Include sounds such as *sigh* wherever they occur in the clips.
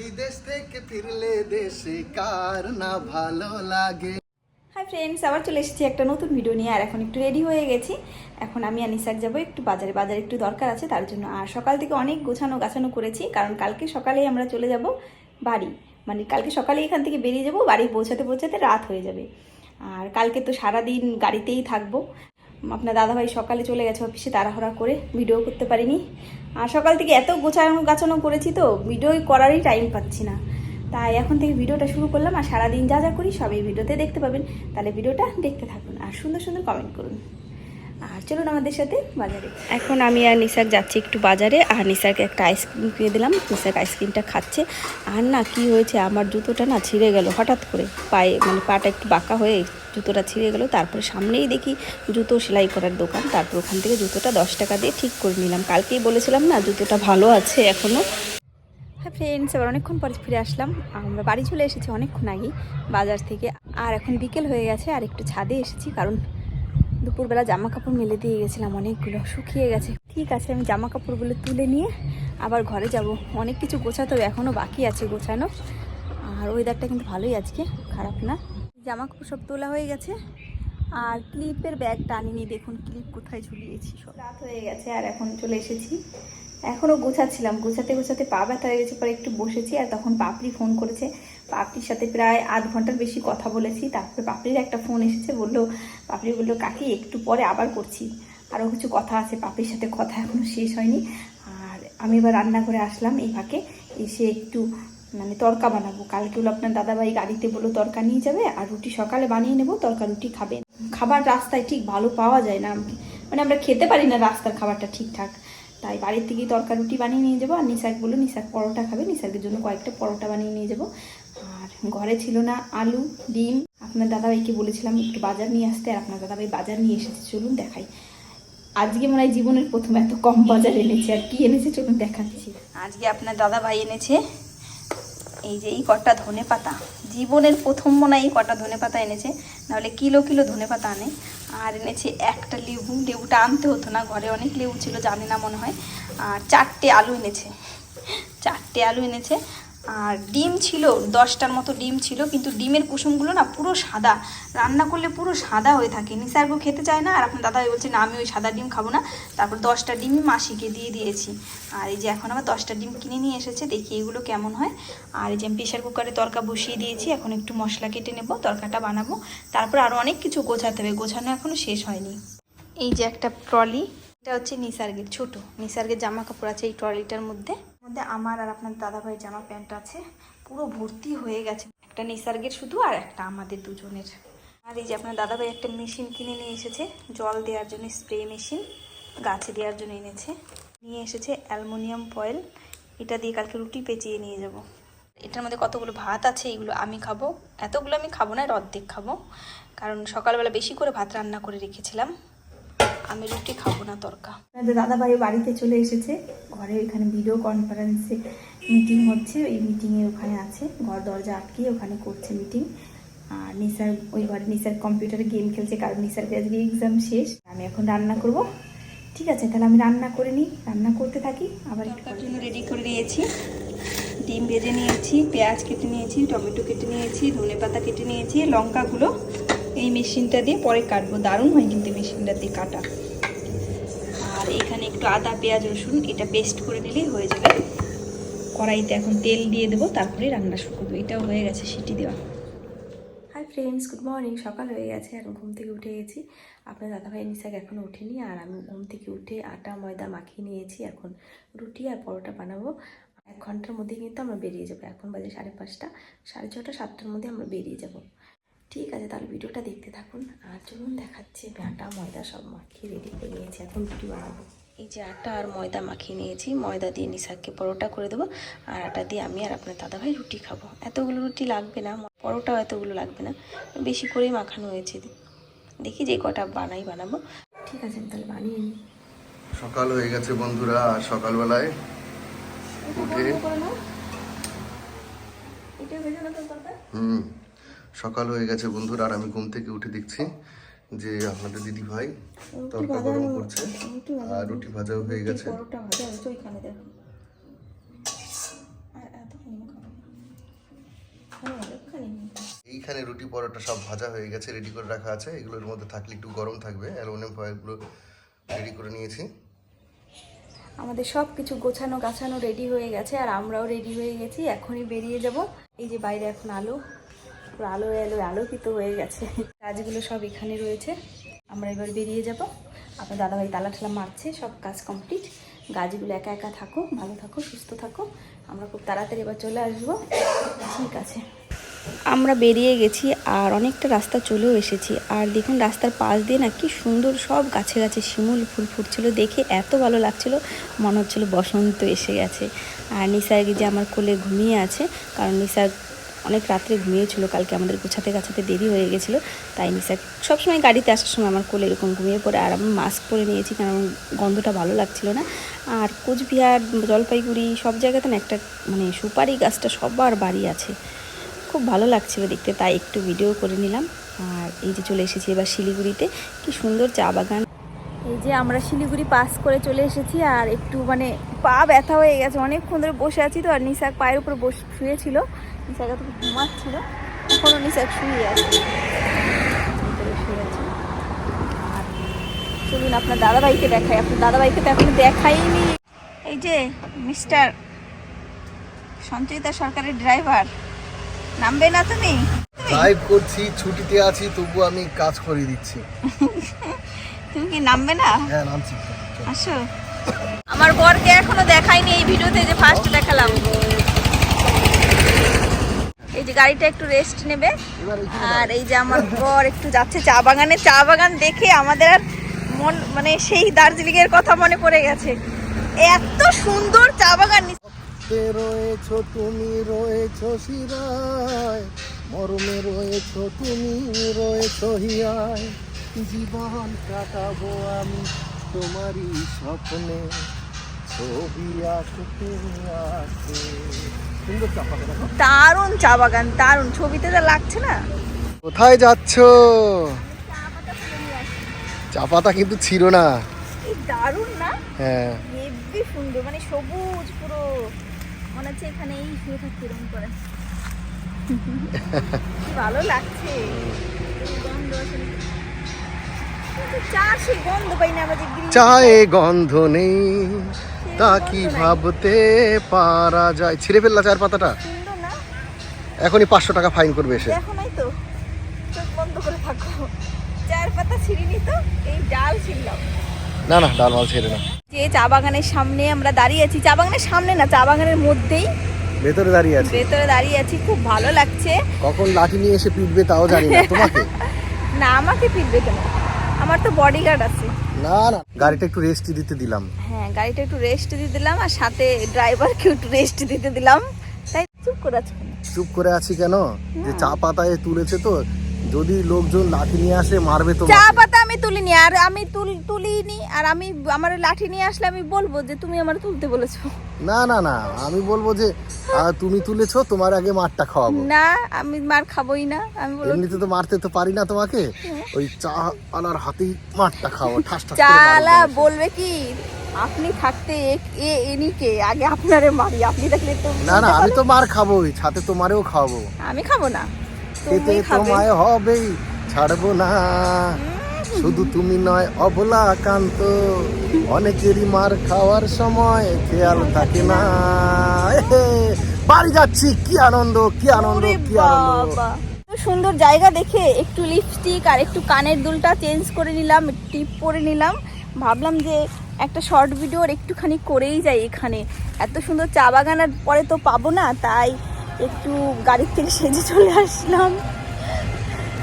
বিদেশ থেকে ফিরলে দেশে কার না ভালো লাগে? হাই ফ্রেন্ডস আবার চলে এসেছি একটা নতুন ভিডিও নিয়ে, আর এখন একটু রেডি হয়ে গেছি। এখন আমি আর নিসাক যাব, একটু বাজারে বাজারে একটু দরকার আছে, তার জন্য। আর সকাল থেকে অনেক গোছানো গাছানো করেছি, কারণ কালকে সকালেই আমরা চলে যাব বাড়ি। মানে কালকে সকালে এখান থেকে বেরিয়ে যাব, বাড়ি পৌঁছাতে পৌঁছাতে রাত হয়ে যাবে। আর কালকে তো সারাদিন গাড়িতেই থাকব আপনার দাদাভাই সকালে চলে গেছে অফিসে তাড়াহড়া করে ভিডিও করতে পারিনি। আর সকাল থেকে এত গোছানো গাছানো করেছি তো ভিডিও করারই টাইম পাচ্ছি না। তাই এখন থেকে ভিডিওটা শুরু করলাম আর সারাদিন যা যা করি সব এই ভিডিওতে দেখতে পাবেন। তাহলে ভিডিওটা দেখতে থাকুন আর সুন্দর সুন্দর কমেন্ট করুন। আর চলুন আমাদের সাথে বাজারে। এখন আমি আর নিসাক যাচ্ছি একটু বাজারে আর নিসাকে একটা আইসক্রিম কিনে দিলাম। নিসাক আইসক্রিমটা খাচ্ছে। আর না কি হয়েছে? আমার জুতোটা না ছিঁড়ে গেল হঠাৎ করে। পায়ে মানে পাটা একটু বাঁকা হয়ে জুতোটা ছিঁড়ে গেল। তারপরে সামনেই দেখি জুতো সেলাই করার দোকান। তারপর ওখান থেকে জুতোটা দশ টাকা দিয়ে ঠিক করে নিলাম। কালকেই বলেছিলাম না জুতোটা ভালো আছে এখনও হ্যাঁ ফ্রেন্ডস এবার অনেকক্ষণ পরে ফিরে আসলাম। আমরা বাড়ি চলে এসেছি অনেকক্ষণ আগে বাজার থেকে। আর এখন বিকেল হয়ে গেছে আর একটু ছাদে এসেছি কারণ দুপুরবেলা জামা কাপড় মেলে দিয়ে গেছিলাম, অনেকগুলো শুকিয়ে গেছে। ঠিক আছে, আমি জামা কাপড়গুলো তুলে নিয়ে আবার ঘরে যাব। অনেক কিছু গোছাতে হবে এখনও বাকি আছে গোছানো। আর ওয়েদারটা কিন্তু ভালোই আজকে, খারাপ না। জামা কাপড় সব তোলা হয়ে গেছে। আর ক্লিপের ব্যাগটা আনিনি, দেখুন ক্লিপ কোথায় ঝুলিয়েছি সব। রাত হয়ে গেছে, আর এখন চলে এসেছি। এখনও গোছাচ্ছিলাম, গোছাতে গোছাতে পা ব্যথা হয়ে গেছে, পরে একটু বসেছি, আর তখন পাপড়ি ফোন করেছে। পাপড়ির সাথে প্রায় আধ ঘণ্টার বেশি কথা বলেছি। তারপরে পাপড়ির একটা ফোন এসেছে, বলল পাপড়ি বলল, কাকি, একটু পরে আবার করছি। আরও কিছু কথা আছে পাপড়ির সাথে কথা এখনও শেষ হয়নি। আর আমি এবার রান্না করে আসলাম এই ফাঁকে, এসে একটু মানে তরকা বানাবো। কালকে হলো আপনার দাদাভাই গাড়িতে বলল, তরকা নিয়ে যাবে আর রুটি সকালে বানিয়ে নেব, তরকা রুটি খাবে। খাবার রাস্তায় ঠিক ভালো পাওয়া যায় না। মানে আমরা খেতে পারি না রাস্তার খাবারটা ঠিকঠাক। তাই বাড়ির থেকেই তরকা রুটি বানিয়ে নিয়ে যাব। আর নিশাক বলল নিশাক পরোটা খাবে নিশাকের জন্য কয়েকটা পরোটা বানিয়ে নিয়ে যাব। ঘরে ছিল না আলু, ডিম। আপনার দাদাভাইকে বলেছিলাম একটু বাজার নিয়ে আসতে, আর আপনার দাদাভাই বাজার নিয়ে এসেছে। চলুন দেখাই। আজকে মনে হয় জীবনের প্রথম এত কম বাজার এনেছে। আর কি এনেছে? চলুন দেখাচ্ছি। আজকে আপনার দাদাভাই এনেছে এই যে এই কটা ধনে পাতা। জীবনের প্রথম মনে হয় এই কটা ধনে পাতা এনেছে। নাহলে কিলো কিলো ধনে পাতা আনে। আর এনেছে একটা লেবু। লেবুটা আনতে হতো না। ঘরে অনেক লেবু ছিল, জানি না মনে হয়। আর চারটে আলু এনেছে। চারটে আলু এনেছে। আর ডিম ছিল, দশটার মতো ডিম ছিল, কিন্তু ডিমের কুসুমগুলো না পুরো সাদা। রান্না করলে পুরো সাদা হয়ে থাকে। নিসার্গো খেতে চায় না? আর আপনার দাদা বলছে, না, আমি ওই সাদা ডিম খাব না। তারপর দশটা ডিমই মাসিকে দিয়ে দিয়েছি। আর এই যে এখন আবার দশটা ডিম কিনে নিয়ে এসেছে, দেখি এগুলো কেমন হয়। আর এই যে আমি প্রেশার কুকারে তরকা বসিয়ে দিয়েছি, এখন একটু মশলা কেটে নেব, তরকাটা বানাবো। তারপর আরও অনেক কিছু গোছাতে হবে, গোছানো এখনও শেষ হয়নি। এই যে একটা ট্রলি, এটা হচ্ছে নিসার্গের ছোট নিসার্গের জামা কাপড় আছে এই ট্রলিটার মধ্যে। মধ্যে আমার আর আপনার দাদাভাইয়ের জামা প্যান্ট আছে। পুরো ভর্তি হয়ে গেছে। একটা নিসার্গের শুধু আর একটা আমাদের দুজনের। আর এই যে আপনার দাদাভাই একটা মেশিন কিনে নিয়ে এসেছে। জল দেওয়ার জন্য, স্প্রে মেশিন গাছে দেওয়ার জন্য এনেছে। নিয়ে এসেছে অ্যালমোনিয়াম ফয়েল। এটা দিয়ে কালকে রুটি পেঁচিয়ে নিয়ে যাব। এটার মধ্যে কতগুলো ভাত আছে, এগুলো আমি খাব। এতগুলো আমি খাব না, এর অর্ধেক খাব। কারণ সকালবেলা বেশি করে ভাত রান্না করে রেখেছিলাম। আমি রুটি খাব না তরকা। দাদা ভাই বাড়িতে চলে এসেছে। ঘরে এখানে ভিডিও কনফারেন্সে মিটিং হচ্ছে এই মিটিংয়ে ওখানে আছে। ঘর দরজা আটকিয়ে ওখানে করছে মিটিং আর নিসার ওই ঘরে নিসার কম্পিউটারে গেম খেলছে কারণ নিসার আজকে এক্সাম শেষ? আমি এখন রান্না করব। ঠিক আছে তাহলে আমি রান্না করে নিই। রান্না করতে থাকি আবার একটু রেডি করে নিয়েছি। ডিম ভেজে নিয়েছি পেঁয়াজ কেটে নিয়েছি টমেটো কেটে নিয়েছি ধনে পাতা কেটে নিয়েছি লঙ্কাগুলো এই মেশিনটা দিয়ে পরে কাটবো। দারুণ হয় কিন্তু মেশিনটা দিয়ে কাটা। আর এখানে একটু আদা, পেঁয়াজ, রসুন, এটা পেস্ট করে নিলেই হয়ে যাবে। কড়াইতে এখন তেল দিয়ে দেবো, তারপরে রান্না শুরু করব। এটাও হয়ে গেছে সিটি দেওয়া। হাই ফ্রেন্ডস গুড মর্নিং সকাল হয়ে গেছে আর ঘুম থেকে উঠে গেছি। আপনার দাদাভাই নিশাক এখনও ওঠেনি, আর আমি ঘুম থেকে উঠে আটা, ময়দা মাখিয়ে নিয়েছি। এখন রুটি আর পরোটা বানাবো। এক ঘণ্টার মধ্যে কিন্তু আমরা বেরিয়ে যাব। এখন বাজে সাড়ে পাঁচটা, সাড়ে ছটা, সাতটার মধ্যে আমরা বেরিয়ে যাব। ঠিক আছে তাহলে ভিডিওটা দেখতে থাকুন। আর চলুন দেখাচ্ছি আমি আটা ময়দা সব মাখিয়ে রেডি করে নিয়েছি। এখন রুটি বানাবো। এই যে আটা আর ময়দা মাখিয়ে নিয়েছি ময়দা দিয়ে নিশাককে পরোটা করে দেবো। আর আটা দিয়ে আমি আর আপনার দাদাভাই রুটি খাব। এতগুলো রুটি লাগবে না পরোটাও এতগুলো লাগবে না। বেশি করেই মাখানো হয়েছে। দেখি যে কটা বানাই বানাবো। ঠিক আছে তাহলে বানিয়ে নিই। সকাল হয়ে গেছে বন্ধুরা আর সকালবেলায় উঠে এটা ভেজে না তো দরকার হুম। সকাল হয়ে গেছে বন্ধুরা আর আমি ঘুম থেকে উঠে দেখছি যে আপনাদের দিদি ভাই তরকা গরম করছে আর রুটি ভাজাও হয়ে গেছে। এখানে রুটি পরোটা সব ভাজা হয়ে গেছে রেডি করে রাখা আছে। এগুলোর মধ্যে থাকলে একটু গরম থাকবে। অ্যালুমিনিয়াম ফয়েলগুলো রেডি করে নিয়েছি। আমাদের সব কিছু গোছানো গাছানো রেডি হয়ে গেছে আর আমরাও রেডি হয়ে গেছি। এখনই বেরিয়ে যাব। এই যে বাইরে এখন আলো। পুরো আলো আলো আলোকিত হয়ে গেছে। কাজগুলো সব এখানে রয়েছে। আমরা এবার বেরিয়ে যাব। আপনার দাদাভাই তালা ঠালা মারছে, সব কাজ কমপ্লিট গাছগুলো একা একা থাকো, ভালো থাকো, সুস্থ থাকো। আমরা খুব তাড়াতাড়ি এবার চলে আসব। ঠিক আছে। আমরা বেরিয়ে গেছি আর অনেকটা রাস্তা চলেও এসেছি। আর দেখুন রাস্তার পাশ দিয়ে না কি সুন্দর সব গাছে গাছে শিমুল ফুল ফুটছিল। দেখে এত ভালো লাগছিল। মনে হচ্ছিল বসন্ত এসে গেছে। আর নিসার যে আমার কোলে ঘুমিয়ে আছে, কারণ নিসার অনেক রাত্রে ঘুমিয়েছিল, কালকে আমাদের গোছাতে গাছাতে দেরি হয়ে গেছিল, তাই নিসার সবসময় গাড়িতে আসার সময় আমার কোলে এরকম ঘুমিয়ে পড়ে, আর আমি মাস্ক পরে নিয়েছি কারণ গন্ধটা ভালো লাগছিল না। আর কোচবিহার, জলপাইগুড়ি সব জায়গাতে না একটা মানে সুপারি গাছটা সবার বাড়ি আছে। খুব ভালো লাগছিল দেখতে, তাই একটু ভিডিও করে নিলাম। আর এই যে চলে এসেছি এবার শিলিগুড়িতে, কি সুন্দর চা বাগান। এই যে আমরা শিলিগুড়ি পাস করে চলে এসেছি আর একটু মানে পা ব্যথা হয়ে গেছে। অনেকক্ষণ ধরে বসে আছি তো আর নিশাক পায়ের উপর বস শুয়েছিল। নিশাক এত ঘুমাচ্ছিল। এখনও নিশাক শুয়ে আছে। শুয়ে আছে। চলুন আপনার দাদাভাইকে দেখাই। আপনার দাদাভাইকে তো এখনও দেখাইনি। এই যে মিস্টার সঞ্চয়িতা সরকারের ড্রাইভার। নামবে না তুমি? ড্রাইভ করছি ছুটিতে আছি তবু আমি কাজ করে দিচ্ছি। *laughs* তুমি কি নামবে না? হ্যাঁ নামছি। আসো। আমার বরকে এখনও দেখাইনি এই ভিডিওতে যে ফার্স্ট দেখালাম। এই যে গাড়িটা একটু রেস্ট নেবে। আর এই যে আমার বর একটু যাচ্ছে চা বাগানে। চা বাগান দেখে আমাদের আর মন মানে সেই দার্জিলিং এর কথা মনে পড়ে গেছে। এত সুন্দর চা বাগান। রয়েছো তুমি রয়েছো শিরায়। মরমে রয়েছো তুমি রয়েছো হিয়ায়। জীবন কাটাবো আমি তোমারই স্বপ্নে। ছবি আঁকতে আঁকতে। সুন্দর চাপা দেখো। দারুণ চা বাগান দারুণ। ছবিতে যা লাগছে না? কোথায় যাচ্ছ? চা পাতা কিন্তু ছিল না। এই দারুণ না? হ্যাঁ। হেব্বি সুন্দর মানে সবুজ পুরো। মনে হচ্ছে এখানে এই শুয়ে থাকতে এরকম করে। *laughs* ভালো লাগছে। গন্ধ আসলে। চায়ে গন্ধ নেই তা কি ভাবতে পারা যায়? ছিঁড়ে ফেললা চার পাতাটা? এখনই পাঁচশো টাকা ফাইন করবে এসে। না না ডাল মাল ছেড়ে না। যে চা বাগানের সামনে আমরা দাঁড়িয়ে আছি চা বাগানের সামনে না চা বাগানের মধ্যেই ভেতরে দাঁড়িয়ে আছে। ভেতরে দাঁড়িয়ে আছি খুব ভালো লাগছে। কখন লাঠি নিয়ে এসে পিটবে তাও জানি না তোমাকে? *laughs* না আমাকে ফিরবে কেন? আমার তো বডিগার্ড আছে। না না গাড়িটা একটু রেস্ট দিতে দিলাম। হ্যাঁ গাড়িটা একটু রেস্ট দিয়ে দিলাম আর সাথে ড্রাইভারকে একটু রেস্ট দিতে দিলাম। তাই চুপ করে আছো চুপ করে আছি কেন? যে চা পাতায় তুলেছে তো যদি লোকজন লাঠি নিয়ে আসে মারবে তো চা পাতা আমি তুলিনি আর আমি তুল তুলিনি আর আমি আমার লাঠি নিয়ে আসলে আমি বলব যে তুমি আমার তুলতে বলেছ। না না না আমি বলব যে তুমি তুলেছো তোমার আগে মারটা খাওয়াবো। না আমি মার খাবোই না আমি বলব এমনিতে তো মারতে তো পারি না তোমাকে। ওই চা আলার হাতেই মারটা খাওয়াবো ঠাস ঠাস চালা বলবে কি আপনি থাকতে এ- এ এনিকে আগে আপনারে মারি আপনি দেখলে তো না না আমি তো মার খাবোই সাথে তোমারেও খাওয়াবো। আমি খাব না। খেতে তুমি তোমায় হবেই ছাড়বো না। শুধু তুমি নয় অবলা কান্ত। অনেকেরই মার খাওয়ার সময় খেয়াল থাকে না। বাড়ি যাচ্ছি কি আনন্দ কি আনন্দ কি আনন্দ। সুন্দর জায়গা দেখে একটু লিপস্টিক আর একটু কানের দুলটা চেঞ্জ করে নিলাম টিপ পরে নিলাম। ভাবলাম যে একটা শর্ট ভিডিওর একটুখানি করেই যাই এখানে। এত সুন্দর চা বাগানের পরে তো পাবো না তাই একটু গাড়ির থেকে সেজে চলে আসলাম।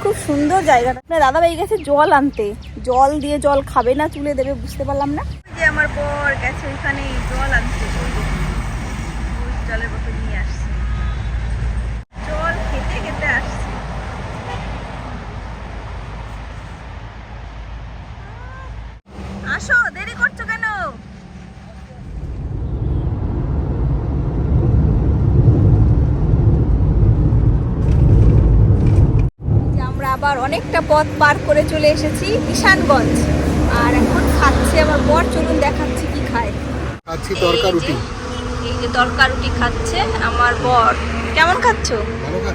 খুব সুন্দর জায়গাটা। দাদা ভাই গেছে জল আনতে। জল দিয়ে জল খাবে না তুলে দেবে, বুঝতে পারলাম না। আমার পর গেছে ওইখানে জল আনতে। জলের বোতল নিয়ে আসছে জল খেতে খেতে আসছে আসো দেরি করছ কেন যে আমরা আবার অনেকটা পথ পার করে চলে এসেছি কিষানগঞ্জ আর এখন খাচ্ছে আমার বর চলুন দেখাচ্ছি কি খায়। খাচ্ছি তরকা রুটি। এই যে- তরকা রুটি খাচ্ছে আমার বর। কেমন খাচ্ছো।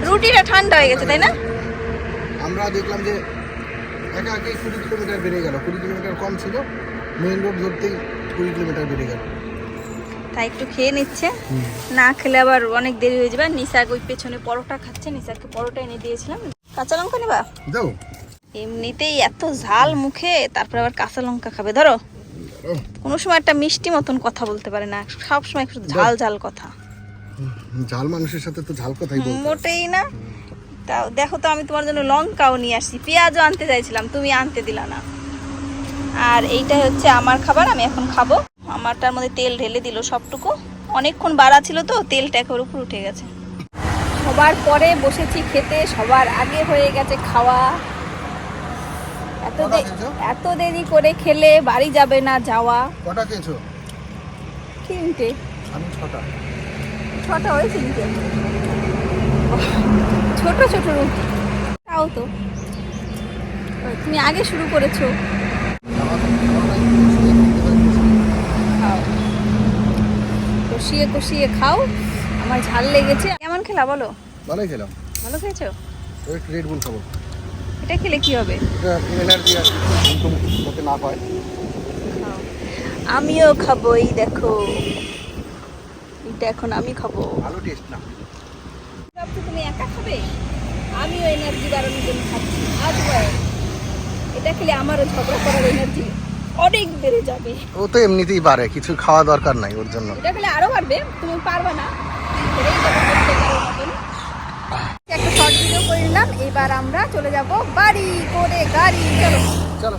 রুটিটা ঠান্ডা হয়ে গেছে তাই না? আমরা দেখলাম যে একা একে কুড়ি কিলোমিটার বেড়ে গেল। কুড়ি কিলোমিটার কম ছিল মেইন রোড ধরতেই কুড়ি কিলোমিটার বেড়ে গেল। তাই একটু খেয়ে নিচ্ছে। না খেলে আবার অনেক দেরি হয়ে যাবে। আর ওই পেছনে পরোটা খাচ্ছে নিশাকে পরোটা এনে দিয়েছিলাম। কাঁচা লঙ্কা নেবা? যাও এমনিতেই এত ঝাল মুখে তারপর আবার কাঁচা লঙ্কা খাবে ধরো। কোনো সময় একটা মিষ্টি মতন কথা বলতে পারে না সব সময় একটু ঝাল ঝাল কথা। ঝাল মানুষের সাথে তো ঝাল কথাই বলতে মোটেই না। তাও দেখো তো আমি তোমার জন্য লঙ্কাও নিয়ে আসছি। পেঁয়াজও আনতে চাইছিলাম তুমি আনতে দিলা না। আর এইটা হচ্ছে আমার খাবার আমি এখন খাব। আমারটার মধ্যে তেল ঢেলে দিল সবটুকু। অনেকক্ষণ বাড়া ছিল তো তেলটা একেবারে উপর উঠে গেছে। সবার পরে বসেছি খেতে সবার আগে হয়ে গেছে খাওয়া। এত এত দেরি করে খেলে বাড়ি যাবে না যাওয়া। কটা খেয়েছো? তিনটে। আমি ছটা। ছটা হয়েছে নিতে ছোট ছোট রুটি। তাও তো। তুমি আগে শুরু করেছ। খাও। কষিয়ে কষিয়ে খাও। আমার ঝাল লেগেছে। কেমন খেলা বলো? ভালোই খেলাম। ভালো খেয়েছো? ওই রেড বুল খাব। এটা খেলে কি হবে? এটা এনার্জি আছে যাতে না পায় খাও। আমিও খাব এই দেখো। এটা এখন আমি খাব। ভালো টেস্ট না। ভাবছ তুমি একা খাবে? আমিও এনার্জি বাড়ানোর জন্য খাচ্ছি। আজ এটা খেলে আমারও ঝগড়া করার এনার্জি অনেক বেড়ে যাবে। ও তো এমনিতেই পারে কিছু খাওয়া দরকার নাই ওর জন্য। এটা খেলে আরও বাড়বে তুমি পারবে না। একটা শর্ট ভিডিও করে নিলাম। এবার আমরা চলে যাব বাড়ি করে গাড়ি। চলো। চলো।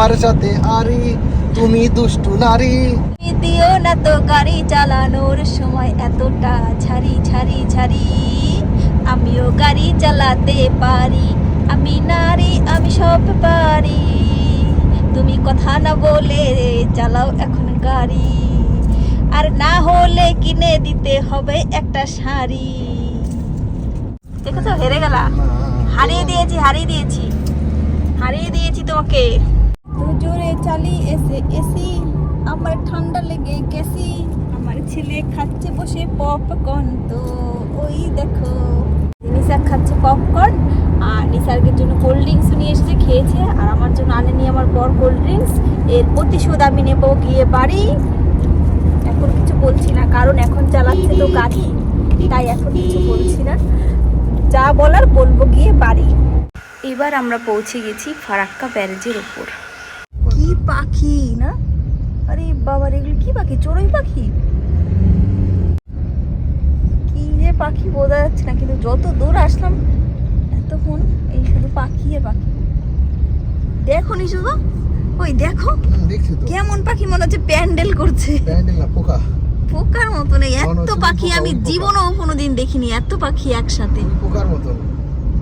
তোমার সাথে আরি, তুমি দুষ্টু নারী। দিও না তো গাড়ি চালানোর সময় এতটা ছাড়ি ছাড়ি ছাড়ি। আমিও গাড়ি চালাতে পারি, আমি নারী, আমি সব পারি। তুমি কথা না বলে চালাও এখন গাড়ি। আর না হলে কিনে দিতে হবে একটা শাড়ি। দেখো তো হেরে গেলা হারিয়ে দিয়েছি হারিয়ে দিয়েছি। হারিয়ে দিয়েছি তোমাকে। জোরে চালি এসে, এসি। আমার ঠান্ডা লেগে গেছি। আমার ছেলে খাচ্ছে বসে পপকর্ন তো ওই দেখো। নিশা খাচ্ছে পপকর্ন আর নিসার্গের জন্য কোল্ড ড্রিঙ্কস নিয়ে এসেছে, খেয়েছে। আর আমার জন্য আনেনি আমার বর কোল্ড ড্রিঙ্কস এর প্রতিশোধ আমি নেব গিয়ে বাড়ি। এখন কিছু বলছি না, কারণ এখন চালাচ্ছে তো গাড়ি, তাই এখন কিছু বলছি না। যা বলার বলব গিয়ে বাড়ি। এবার আমরা পৌঁছে গেছি ফারাক্কা ব্যারেজের ওপর। পাখি না? আরে বাবা রে, এগুলো কি পাখি? চড়ুই পাখি? কি যে পাখি বোঝা যাচ্ছে না কিন্তু যত দূর আসলাম এতক্ষণ এই শুধু পাখি আর পাখি। দেখো নি শুধু? ওই দেখো। তো। কেমন পাখি মনে হচ্ছে প্যান্ডেল করছে। প্যান্ডেল না পোকা। পোকার মনে এত পাখি আমি। জীবনেও কোনোদিন দেখিনি এত পাখি একসাথে। পোকার মতন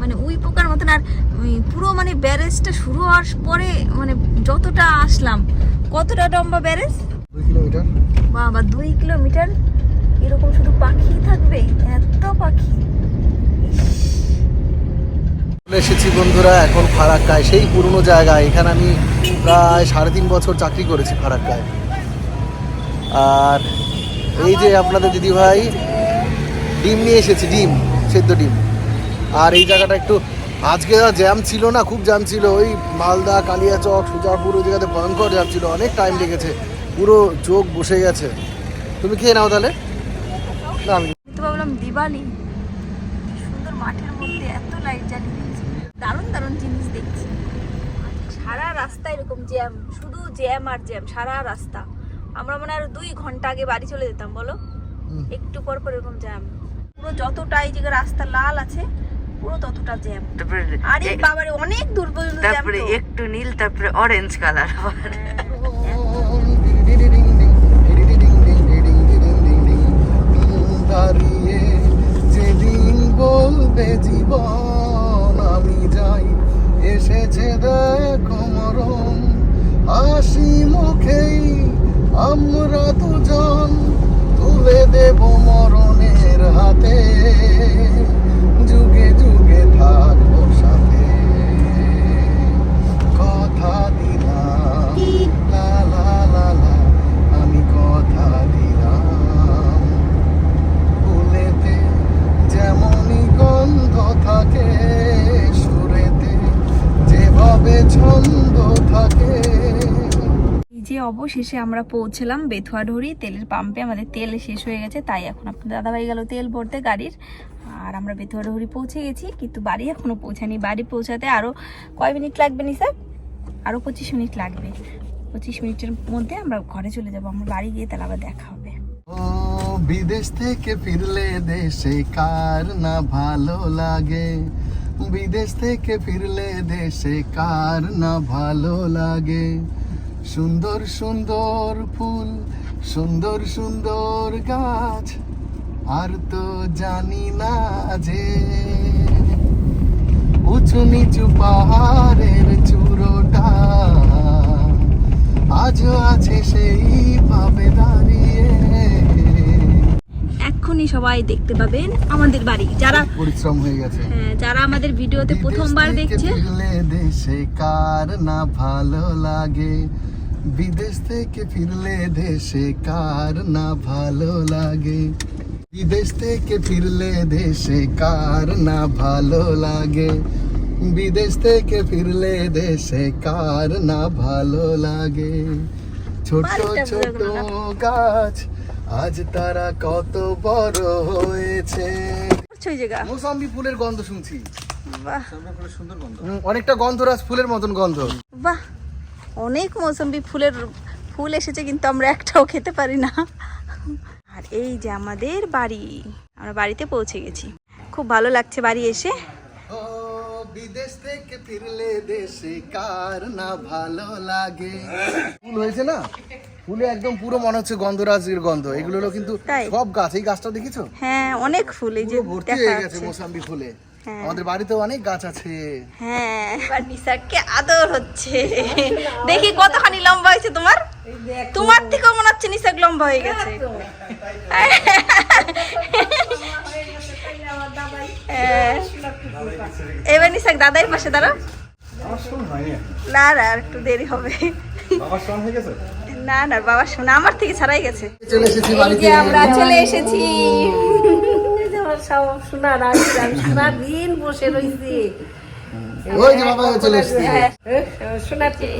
মানে উই পোকার মতন আর পুরো মানে ব্যারেজটা শুরু হওয়ার পরে মানে যতটা আসলাম কতটা লম্বা ব্যারেজ? দুই কিলোমিটার। বাবা দুই কিলোমিটার? এরকম শুধু পাখি থাকবে? এত পাখি। চলে এসেছি বন্ধুরা এখন ফারাক্কায় সেই পুরনো জায়গায় এখানে আমি প্রায় সাড়ে তিন বছর চাকরি করেছি ফারাক্কায়। আর এই যে আপনাদের দিদি ভাই ডিম নিয়ে এসেছি ডিম সেদ্ধ ডিম। আর এই জায়গাটা একটু আজকে জ্যাম ছিল না খুব জ্যাম ছিল। ওই মালদা কালিয়াচক সুজাপুর ওই জায়গাতে ভয়ঙ্কর জ্যাম ছিল। অনেক টাইম লেগেছে। পুরো চোখ বসে গেছে। তুমি খেয়ে নাও তাহলে। না আমি তো ভাবলাম দিওয়ালি। সুন্দর মাঠের মধ্যে এত লাইট জ্বালিয়ে দিয়েছে। দারুণ দারুণ জিনিস দেখছি। সারা রাস্তা এরকম জ্যাম শুধু জ্যাম আর জ্যাম সারা রাস্তা। আমরা মনে হয় আর দুই ঘণ্টা আগে বাড়ি চলে যেতাম বলো? একটু পর পর এরকম জ্যাম পুরো যতটা এই জায়গায় রাস্তা লাল আছে পুরো ততটা জ্যাম তারপরে আরে বাবারে অনেক দূর পর্যন্ত জ্যাম তারপরে। একটু নীল তারপরে অরেঞ্জ কালার আবার দাঁড়িয়ে যেদিন বলবে জীবন আমি যাই এসেছে দেখো মরণ হাসি মুখেই আমরা দুজন তুলে দেব মরণের হাতে। অবশেষে আমরা পৌঁছলাম বেথুয়াঢড়ি তেলের পাম্পে আমাদের তেল শেষ হয়ে গেছে, তাই এখন আপনার দাদাভাই গেল তেল ভরতে গাড়ির। আর আমরা বেথুয়াঢড়ি পৌঁছে গেছি, কিন্তু বাড়ি এখনও পৌঁছানি বাড়ি পৌঁছাতে আরও কয় মিনিট লাগবে নি স্যার আরও পঁচিশ মিনিট লাগবে। পঁচিশ মিনিটের মধ্যে আমরা ঘরে চলে যাব, আমরা বাড়ি গিয়ে তাহলে আবার দেখা হবে। বিদেশ থেকে ফিরলে দেশে কার না ভালো লাগে? বিদেশ থেকে ফিরলে দেশে কার না ভালো লাগে? সুন্দর সুন্দর ফুল সুন্দর সুন্দর গাছ আর তো জানি না যে উঁচু নিচু পাহাড়ের চূড়োটা আজও আছে সেইভাবে দাঁড়িয়ে। এক্ষুনি সবাই দেখতে পাবেন আমাদের বাড়ি। যারা পরিশ্রম হয়ে গেছে। হ্যাঁ, যারা আমাদের ভিডিওতে প্রথমবার দেখছে দেশে কার না ভালো লাগে? বিদেশ থেকে ফিরলে দেশে কার না ভালো লাগে? বিদেশ থেকে ফিরলে দেশে কার না ভালো লাগে? বিদেশ থেকে ফিরলে দেশে কার না ভালো লাগে? ছোট ছোট গাছ আজ তারা কত বড় হয়েছে। ওই ফুলের গন্ধ শুনছি। বাহ। হুম, অনেকটা গন্ধরাজ ফুলের মতন গন্ধ। বাহ। অনেক মৌসুম্বি ফুলের ফুল এসেছে কিন্তু আমরা একটাও খেতে পারি না। আর এই যে আমাদের বাড়ি আমরা বাড়িতে পৌঁছে গেছি। খুব ভালো লাগছে বাড়ি এসে। ও বিদেশ থেকে ফিরলে দেশে কার না ভালো লাগে? ফুল হয়েছে না? ফুলে একদম পুরো মনে হচ্ছে গন্ধরাজের গন্ধ। এগুলো হলো কিন্তু? সব গাছ এই গাছটা দেখেছ? হ্যাঁ অনেক ফুল এই যে ভর্তি দেখা হয়ে গেছে মোসাম্বি ফুলে। আমাদের বাড়িতে অনেক গাছ আছে। হ্যাঁ। এবার নিসারকে আদর হচ্ছে। দেখি কতখানি লম্বা হয়েছে তোমার? তোমার থেকেও মনে হচ্ছে নিসাক লম্বা হয়ে গেছে। হ্যাঁ। এবার নিসাক দাদাই পাশে দাঁড়াও। না না আর একটু দেরি হবে। না না বাবা শোনা আমার থেকে ছাড়াই গেছে। চলে এসেছি যে আমরা চলে এসেছি। শোনা রাখছি আমি বসে রয়েছি ওই যে বাবা চলে এসেছি। শোনা ঠিক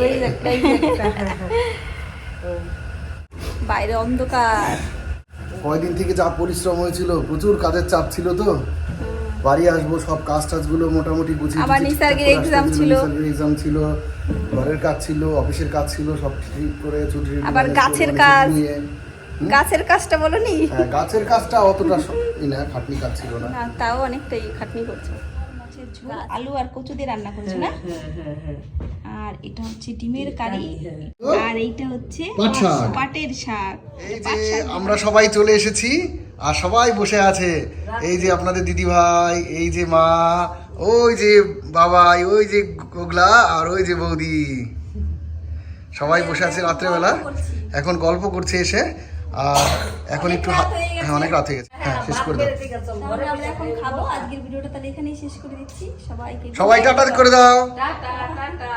বাইরে অন্ধকার। কয়দিন থেকে যা পরিশ্রম হয়েছিল প্রচুর কাজের চাপ ছিল তো। বাড়ি আসব সব কাজ টাজগুলো মোটামুটি গুছিয়ে আবার নিসর্গের আসতে ছিল। exam ছিল ঘরের কাজ ছিল অফিসের কাজ ছিল সব ঠিক করে ছুটি আবার গাছের কাজ। গাছের কাজটা বলো নি? হ্যাঁ, গাছের কাজটা অতটা স- না খাটনি কাজ ছিল না। তাও অনেকটাই খাটনি করছ। আলু আর কচু দিয়ে রান্না করছ না? আর এটা হচ্ছে ডিমের কারি। আর এইটা হচ্ছে পাটের শাক। আমরা সবাই চলে এসেছি আর সবাই বসে আছে। এই যে আপনাদের দিদি ভাই এই যে মা ওই যে বাবাই ওই যে গোগলা আর ওই যে বৌদি। সবাই বসে আছে রাত্রেবেলা। এখন গল্প করছে এসে। আর এখন একটু হ্যাঁ অনেক রাত হয়ে গেছে। হ্যাঁ শেষ করে দাও। আমরা এখন খাব। আজকের ভিডিওটা তাহলে এখানেই শেষ করে দিচ্ছি। সবাইকে সবাই টাটা করে দাও। Ta-ta ta-ta.